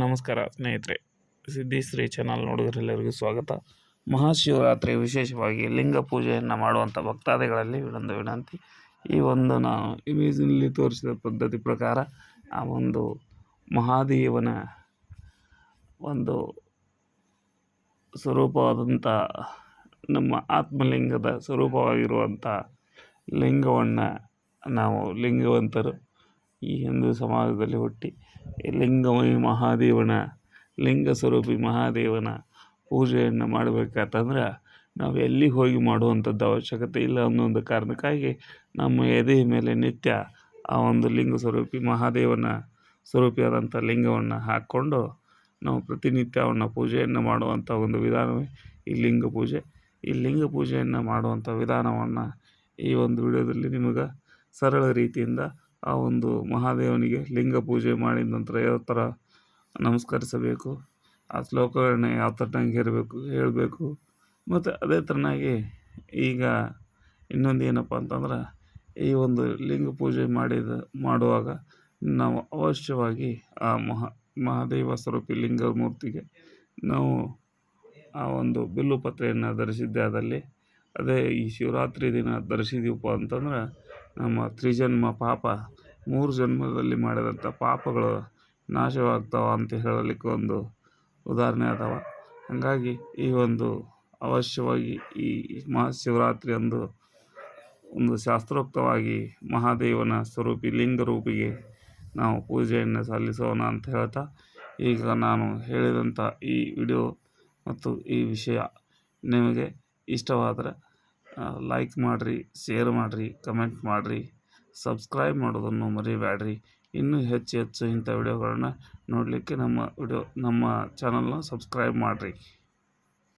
ನಮಸ್ಕಾರ ಸ್ನೇಹಿತರೆ ಸಿದ್ಧಿಶ್ರೀ ಚಾನಲ್ ನೋಡಿದ್ರೆಲ್ಲರಿಗೂ ಸ್ವಾಗತ. ಮಹಾಶಿವರಾತ್ರಿ ವಿಶೇಷವಾಗಿ ಲಿಂಗ ಪೂಜೆಯನ್ನು ಮಾಡುವಂಥ ಭಕ್ತಾದಿಗಳಲ್ಲಿ ಒಂದು ವಿನಂತಿ. ಈ ಒಂದು ನಾನು ಇಮೇಜಿನಲ್ಲಿ ತೋರಿಸಿದ ಪದ್ಧತಿ ಪ್ರಕಾರ ಆ ಒಂದು ಮಹಾದೇವನ ಒಂದು ಸ್ವರೂಪವಾದಂಥ ನಮ್ಮ ಆತ್ಮಲಿಂಗದ ಸ್ವರೂಪವಾಗಿರುವಂಥ ಲಿಂಗವನ್ನು ನಾವು ಲಿಂಗವಂತರು ಈ ಹಿಂದೂ ಸಮಾಜದಲ್ಲಿ ಹುಟ್ಟಿ ಲಿಂಗಮಯಿ ಮಹಾದೇವನ, ಲಿಂಗ ಸ್ವರೂಪಿ ಮಹಾದೇವನ ಪೂಜೆಯನ್ನು ಮಾಡಬೇಕಾತಂದ್ರೆ ನಾವು ಎಲ್ಲಿ ಹೋಗಿ ಮಾಡುವಂಥದ್ದು ಅವಶ್ಯಕತೆ ಇಲ್ಲ ಅನ್ನೋ ಒಂದು ಕಾರಣಕ್ಕಾಗಿ ನಮ್ಮ ಎದೆಯ ಮೇಲೆ ನಿತ್ಯ ಆ ಒಂದು ಲಿಂಗ ಸ್ವರೂಪಿ ಮಹಾದೇವನ ಸ್ವರೂಪಿಯಾದಂಥ ಲಿಂಗವನ್ನು ಹಾಕ್ಕೊಂಡು ನಾವು ಪ್ರತಿನಿತ್ಯ ಅವನ ಪೂಜೆಯನ್ನು ಮಾಡುವಂಥ ಒಂದು ವಿಧಾನವೇ ಈ ಲಿಂಗ ಪೂಜೆ. ಈ ಲಿಂಗ ಪೂಜೆಯನ್ನು ಮಾಡುವಂಥ ವಿಧಾನವನ್ನು ಈ ಒಂದು ವಿಡಿಯೋದಲ್ಲಿ ನಿಮಗೆ ಸರಳ ರೀತಿಯಿಂದ ಆ ಒಂದು ಮಹಾದೇವನಿಗೆ ಲಿಂಗ ಪೂಜೆ ಮಾಡಿದ ನಂತರ ಯಾವ ಥರ ನಮಸ್ಕರಿಸಬೇಕು, ಆ ಶ್ಲೋಕಗಳನ್ನ ಯಾವ ಥರನಾಗಿ ಇರಬೇಕು ಹೇಳಬೇಕು. ಮತ್ತು ಅದೇ ಥರನಾಗಿ ಈಗ ಇನ್ನೊಂದು ಏನಪ್ಪ ಅಂತಂದ್ರೆ ಈ ಒಂದು ಲಿಂಗ ಪೂಜೆ ಮಾಡಿದ, ಮಾಡುವಾಗ ನಾವು ಅವಶ್ಯವಾಗಿ ಆ ಮಹಾ, ಮಹಾದೇವ ಸ್ವರೂಪಿ ಲಿಂಗ ಮೂರ್ತಿಗೆ ನಾವು ಆ ಒಂದು ಬಿಲ್ಲು ಪತ್ರೆಯನ್ನು ಧರಿಸಿದ್ದೆ. ಅದಲ್ಲಿ ಅದೇ ಈ ಶಿವರಾತ್ರಿ ದಿನ ಧರಿಸಿದೀವಪ್ಪ ಅಂತಂದ್ರೆ ನಮ್ಮ ತ್ರಿಜನ್ಮ ಪಾಪ ಮೂರು ಜನ್ಮದಲ್ಲಿ ಮಾಡಿದಂಥ ಪಾಪಗಳು ನಾಶವಾಗ್ತಾವ ಅಂತ ಹೇಳಲಿಕ್ಕೆ ಒಂದು ಉದಾಹರಣೆ ಅದಾವ. ಹಾಗಾಗಿ ಈ ಒಂದು ಅವಶ್ಯವಾಗಿ ಈ ಮಹಾಶಿವರಾತ್ರಿ ಅಂದು ಒಂದು ಶಾಸ್ತ್ರೋಕ್ತವಾಗಿ ಮಹಾದೇವನ ಸ್ವರೂಪಿ, ಲಿಂಗ ರೂಪಿಗೆ ನಾವು ಪೂಜೆಯನ್ನು ಸಲ್ಲಿಸೋಣ ಅಂತ ಹೇಳ್ತಾ ಈಗ ನಾನು ಹೇಳಿದಂಥ ಈ ವಿಡಿಯೋ ಮತ್ತು ಈ ವಿಷಯ ನಿಮಗೆ ಇಷ್ಟವಾದರೆ ಲೈಕ್ ಮಾಡಿರಿ ಶೇರ್ ಮಾಡಿರಿ ಕಮೆಂಟ್ ಮಾಡಿರಿ ಸಬ್ಸ್ಕ್ರೈಬ್ ಮಾಡೋದನ್ನು ಮರಿಬೇಡ್ರಿ. ಇನ್ನೂ ಹೆಚ್ಚು ಹೆಚ್ಚು ಇಂಥ ವಿಡಿಯೋಗಳನ್ನ ನೋಡಲಿಕ್ಕೆ ನಮ್ಮ ವಿಡಿಯೋ ನಮ್ಮ ಚಾನಲ್ನ ಸಬ್ಸ್ಕ್ರೈಬ್ ಮಾಡಿರಿ.